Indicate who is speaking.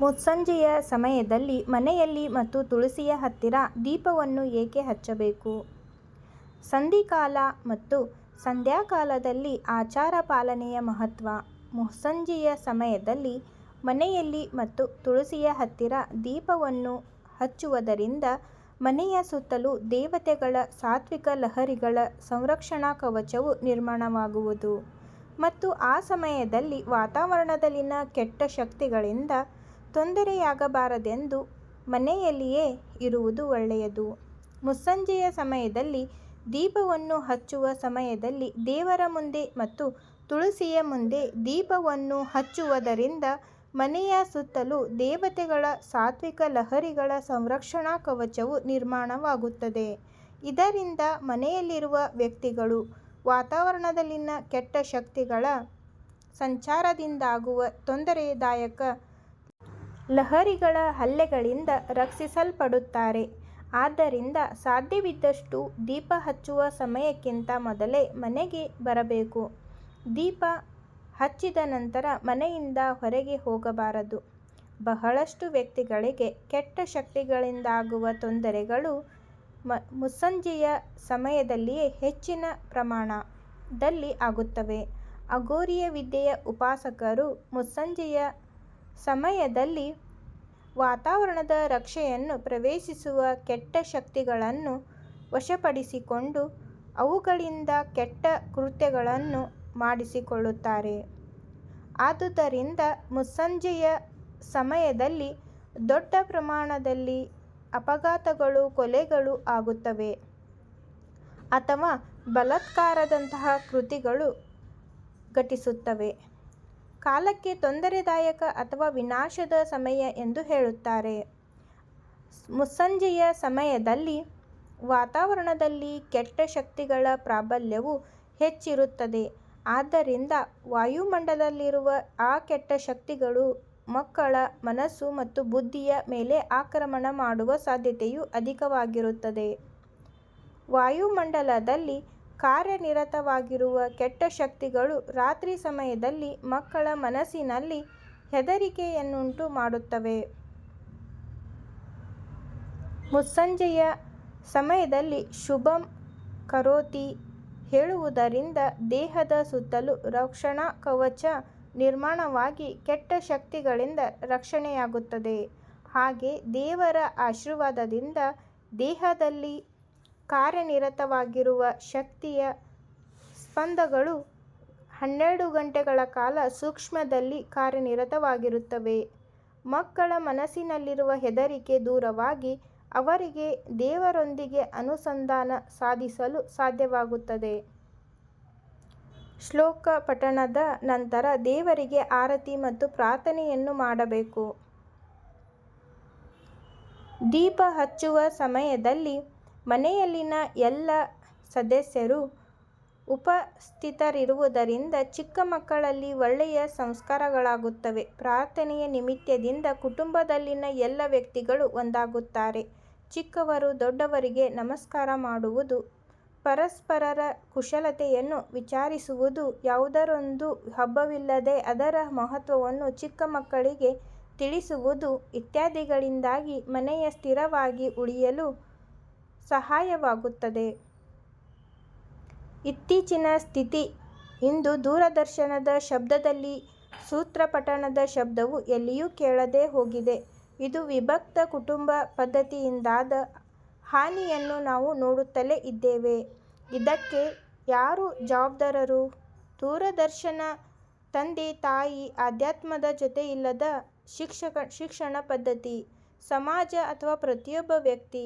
Speaker 1: ಮುಸ್ಸಂಜೆಯ ಸಮಯದಲ್ಲಿ ಮನೆಯಲ್ಲಿ ಮತ್ತು ತುಳಸಿಯ ಹತ್ತಿರ ದೀಪವನ್ನು ಏಕೆ ಹಚ್ಚಬೇಕು? ಸಂಧಿಕಾಲ ಮತ್ತು ಸಂಧ್ಯಾಕಾಲದಲ್ಲಿ ಆಚಾರ ಪಾಲನೆಯ ಮಹತ್ವ ಮುಸ್ಸಂಜೆಯ ಸಮಯದಲ್ಲಿ ಮನೆಯಲ್ಲಿ ಮತ್ತು ತುಳಸಿಯ ಹತ್ತಿರ ದೀಪವನ್ನು ಹಚ್ಚುವುದರಿಂದ ಮನೆಯ ಸುತ್ತಲೂ ದೇವತೆಗಳ ಸಾತ್ವಿಕ ಲಹರಿಗಳ ಸಂರಕ್ಷಣಾ ಕವಚವು ನಿರ್ಮಾಣವಾಗುವುದು ಮತ್ತು ಆ ಸಮಯದಲ್ಲಿ ವಾತಾವರಣದಲ್ಲಿನ ಕೆಟ್ಟ ಶಕ್ತಿಗಳಿಂದ ತೊಂದರೆಯಾಗಬಾರದೆಂದು ಮನೆಯಲ್ಲಿಯೇ ಇರುವುದು ಒಳ್ಳೆಯದು. ಮುಸ್ಸಂಜೆಯ ಸಮಯದಲ್ಲಿ ದೀಪವನ್ನು ಹಚ್ಚುವ ಸಮಯದಲ್ಲಿ ದೇವರ ಮುಂದೆ ಮತ್ತು ತುಳಸಿಯ ಮುಂದೆ ದೀಪವನ್ನು ಹಚ್ಚುವುದರಿಂದ ಮನೆಯ ಸುತ್ತಲೂ ದೇವತೆಗಳ ಸಾತ್ವಿಕ ಲಹರಿಗಳ ಸಂರಕ್ಷಣಾ ಕವಚವು ನಿರ್ಮಾಣವಾಗುತ್ತದೆ, ಇದರಿಂದ ಮನೆಯಲ್ಲಿರುವ ವ್ಯಕ್ತಿಗಳು ವಾತಾವರಣದಲ್ಲಿನ ಕೆಟ್ಟ ಶಕ್ತಿಗಳ ಸಂಚಾರದಿಂದಾಗುವ ತೊಂದರೆದಾಯಕ ಲಹರಿಗಳ ಹಲ್ಲೆಗಳಿಂದ ರಕ್ಷಿಸಲ್ಪಡುತ್ತಾರೆ. ಆದ್ದರಿಂದ ಸಾಧ್ಯವಿದ್ದಷ್ಟು ದೀಪ ಹಚ್ಚುವ ಸಮಯಕ್ಕಿಂತ ಮೊದಲೇ ಮನೆಗೆ ಬರಬೇಕು. ದೀಪ ಹಚ್ಚಿದ ನಂತರ ಮನೆಯಿಂದ ಹೊರಗೆ ಹೋಗಬಾರದು. ಬಹಳಷ್ಟು ವ್ಯಕ್ತಿಗಳಿಗೆ ಕೆಟ್ಟ ಶಕ್ತಿಗಳಿಂದಾಗುವ ತೊಂದರೆಗಳು ಮುಸ್ಸಂಜೆಯ ಸಮಯದಲ್ಲಿಯೇ ಹೆಚ್ಚಿನ ಪ್ರಮಾಣದಲ್ಲಿ ಆಗುತ್ತವೆ. ಅಘೋರಿಯ ವಿದ್ಯೆಯ ಉಪಾಸಕರು ಮುಸ್ಸಂಜೆಯ ಸಮಯದಲ್ಲಿ ವಾತಾವರಣದ ರಕ್ಷೆಯನ್ನು ಪ್ರವೇಶಿಸುವ ಕೆಟ್ಟ ಶಕ್ತಿಗಳನ್ನು ವಶಪಡಿಸಿಕೊಂಡು ಅವುಗಳಿಂದ ಕೆಟ್ಟ ಕೃತ್ಯಗಳನ್ನು ಮಾಡಿಸಿಕೊಳ್ಳುತ್ತಾರೆ. ಆದುದರಿಂದ ಮುಸ್ಸಂಜೆಯ ಸಮಯದಲ್ಲಿ ದೊಡ್ಡ ಪ್ರಮಾಣದಲ್ಲಿ ಅಪಘಾತಗಳು, ಕೊಲೆಗಳು ಆಗುತ್ತವೆ ಅಥವಾ ಬಲಾತ್ಕಾರದಂತಹ ಕೃತಿಗಳು ಘಟಿಸುತ್ತವೆ. ಕಾಲಕ್ಕೆ ತೊಂದರೆದಾಯಕ ಅಥವಾ ವಿನಾಶದ ಸಮಯ ಎಂದು ಹೇಳುತ್ತಾರೆ. ಮುಸ್ಸಂಜೆಯ ಸಮಯದಲ್ಲಿ ವಾತಾವರಣದಲ್ಲಿ ಕೆಟ್ಟ ಶಕ್ತಿಗಳ ಪ್ರಾಬಲ್ಯವು ಹೆಚ್ಚಿರುತ್ತದೆ ಆದ್ದರಿಂದ ವಾಯುಮಂಡಲದಲ್ಲಿರುವ ಆ ಕೆಟ್ಟ ಶಕ್ತಿಗಳು ಮಕ್ಕಳ ಮನಸ್ಸು ಮತ್ತು ಬುದ್ಧಿಯ ಮೇಲೆ ಆಕ್ರಮಣ ಮಾಡುವ ಸಾಧ್ಯತೆಯು ಅಧಿಕವಾಗಿರುತ್ತದೆ. ವಾಯುಮಂಡಲದಲ್ಲಿ ಕಾರ್ಯನಿರತವಾಗಿರುವ ಕೆಟ್ಟ ಶಕ್ತಿಗಳು ರಾತ್ರಿ ಸಮಯದಲ್ಲಿ ಮಕ್ಕಳ ಮನಸ್ಸಿನಲ್ಲಿ ಹೆದರಿಕೆಯನ್ನುಂಟು ಮಾಡುತ್ತವೆ. ಮುಸ್ಸಂಜೆಯ ಸಮಯದಲ್ಲಿ ಶುಭಂ ಕರೋತಿ ಹೇಳುವುದರಿಂದ ದೇಹದ ಸುತ್ತಲೂ ರಕ್ಷಣಾ ಕವಚ ನಿರ್ಮಾಣವಾಗಿ ಕೆಟ್ಟ ಶಕ್ತಿಗಳಿಂದ ರಕ್ಷಣೆಯಾಗುತ್ತದೆ. ಹಾಗೆ ದೇವರ ಆಶೀರ್ವಾದದಿಂದ ದೇಹದಲ್ಲಿ ಕಾರ್ಯನಿರತವಾಗಿರುವ ಶಕ್ತಿಯ ಸ್ಪಂದಗಳು ಹನ್ನೆರಡು ಗಂಟೆಗಳ ಕಾಲ ಸೂಕ್ಷ್ಮದಲ್ಲಿ ಕಾರ್ಯನಿರತವಾಗಿರುತ್ತವೆ. ಮಕ್ಕಳ ಮನಸ್ಸಿನಲ್ಲಿರುವ ಹೆದರಿಕೆ ದೂರವಾಗಿ ಅವರಿಗೆ ದೇವರೊಂದಿಗೆ ಅನುಸಂಧಾನ ಸಾಧಿಸಲು ಸಾಧ್ಯವಾಗುತ್ತದೆ. ಶ್ಲೋಕ ಪಠಣದ ನಂತರ ದೇವರಿಗೆ ಆರತಿ ಮತ್ತು ಪ್ರಾರ್ಥನೆಯನ್ನು ಮಾಡಬೇಕು. ದೀಪ ಹಚ್ಚುವ ಸಮಯದಲ್ಲಿ ಮನೆಯಲ್ಲಿನ ಎಲ್ಲ ಸದಸ್ಯರು ಉಪಸ್ಥಿತರಿರುವುದರಿಂದ ಚಿಕ್ಕ ಮಕ್ಕಳಲ್ಲಿ ಒಳ್ಳೆಯ ಸಂಸ್ಕಾರಗಳಾಗುತ್ತವೆ. ಪ್ರಾರ್ಥನೆಯ ನಿಮಿತ್ತದಿಂದ ಕುಟುಂಬದಲ್ಲಿನ ಎಲ್ಲ ವ್ಯಕ್ತಿಗಳು ಒಂದಾಗುತ್ತಾರೆ. ಚಿಕ್ಕವರು ದೊಡ್ಡವರಿಗೆ ನಮಸ್ಕಾರ ಮಾಡುವುದು, ಪರಸ್ಪರರ ಕುಶಲತೆಯನ್ನು ವಿಚಾರಿಸುವುದು, ಯಾವುದರೊಂದು ಹಬ್ಬವಿಲ್ಲದೆ ಅದರ ಮಹತ್ವವನ್ನು ಚಿಕ್ಕ ಮಕ್ಕಳಿಗೆ ತಿಳಿಸುವುದು ಇತ್ಯಾದಿಗಳಿಂದಾಗಿ ಮನೆಯ ಸ್ಥಿರವಾಗಿ ಉಳಿಯಲು ಸಹಾಯವಾಗುತ್ತದೆ. ಇತ್ತೀಚಿನ ಸ್ಥಿತಿ ಇಂದು ದೂರದರ್ಶನದ ಶಬ್ದದಲ್ಲಿ ಸೂತ್ರ ಪಠಣದ ಶಬ್ದವು ಎಲ್ಲಿಯೂ ಕೇಳದೆ ಹೋಗಿದೆ. ಇದು ವಿಭಕ್ತ ಕುಟುಂಬ ಪದ್ಧತಿಯಿಂದಾದ ಹಾನಿಯನ್ನು ನಾವು ನೋಡುತ್ತಲೇ ಇದ್ದೇವೆ. ಇದಕ್ಕೆ ಯಾರು ಜವಾಬ್ದಾರರು? ದೂರದರ್ಶನ, ತಂದೆ ತಾಯಿ, ಆಧ್ಯಾತ್ಮದ ಜೊತೆ ಇಲ್ಲದ ಶಿಕ್ಷಕ ಶಿಕ್ಷಣ ಪದ್ಧತಿ, ಸಮಾಜ ಅಥವಾ ಪ್ರತಿಯೊಬ್ಬ ವ್ಯಕ್ತಿ?